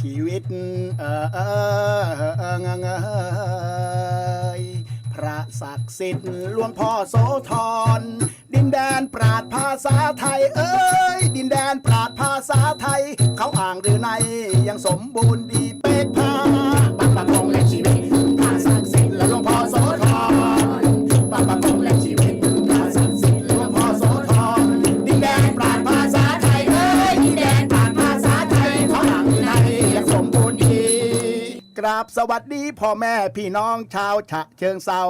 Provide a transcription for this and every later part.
ชีวิต เออเออเออเออเงเงยพระศักดิ์สิทธิ์หลวงพ่อโสธร ดินแดนปราดภาษาไทย เอ้ย ดินแดนปราดภาษาไทย เขาอ่างหรือในยังสมบูรณ์ดี กราบสวัสดีพ่อแม่พี่น้องชาวฉะเชิงเซา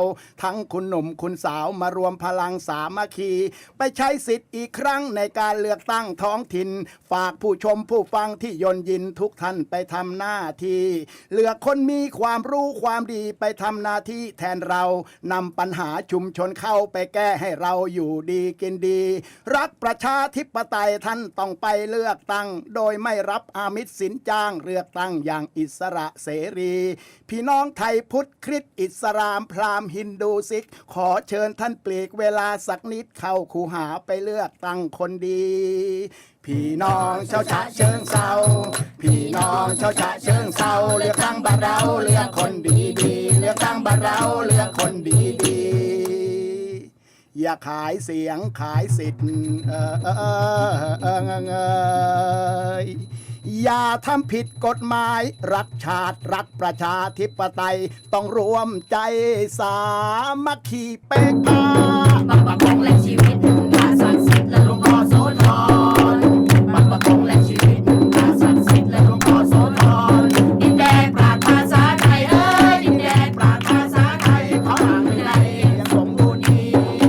ทั้งคุณหนุ่มคุณสาวมารวมพลังสามัคคี ไปใช้สิทธิ์อีกครั้งในการเลือกตั้งท้องถิ่น ฝากผู้ชมผู้ฟังที่ยนยินทุกท่านไปทำหน้าที่เลือกคนมีความรู้ความดีไปทำหน้าที่แทนเรานำปัญหาชุมชนเข้าไปแก้ให้เราอยู่ดีกินดี รักประชาธิปไตยท่านต้องไปเลือกตั้ง โดยไม่รับอามิตสินจ้างเลือกตั้งอย่างอิสระเสรีพี่น้องไทยพุทธคริสต์อิสลามพราหมณ์ฮินดูซิก ขอเชิญท่านปลีกเวลาสักนิดเข้าคูหาไปเลือกตั้งคนดี พี่น้องชาวฉะเชิงเซาพี่น้องชาวฉะเชิงเซาเลือกตั้งบ้านเราเลือกคนดีดีเลือกตั้งบ้านเราเลือกคนดีดีอย่าขายเสียงขายสิทธิ์เออเออเออเออเออ อย่าทำผิดกฎหมาย รักชาติรักประชาธิปไตย ต้องรวมใจสามัคคีเป๊กพา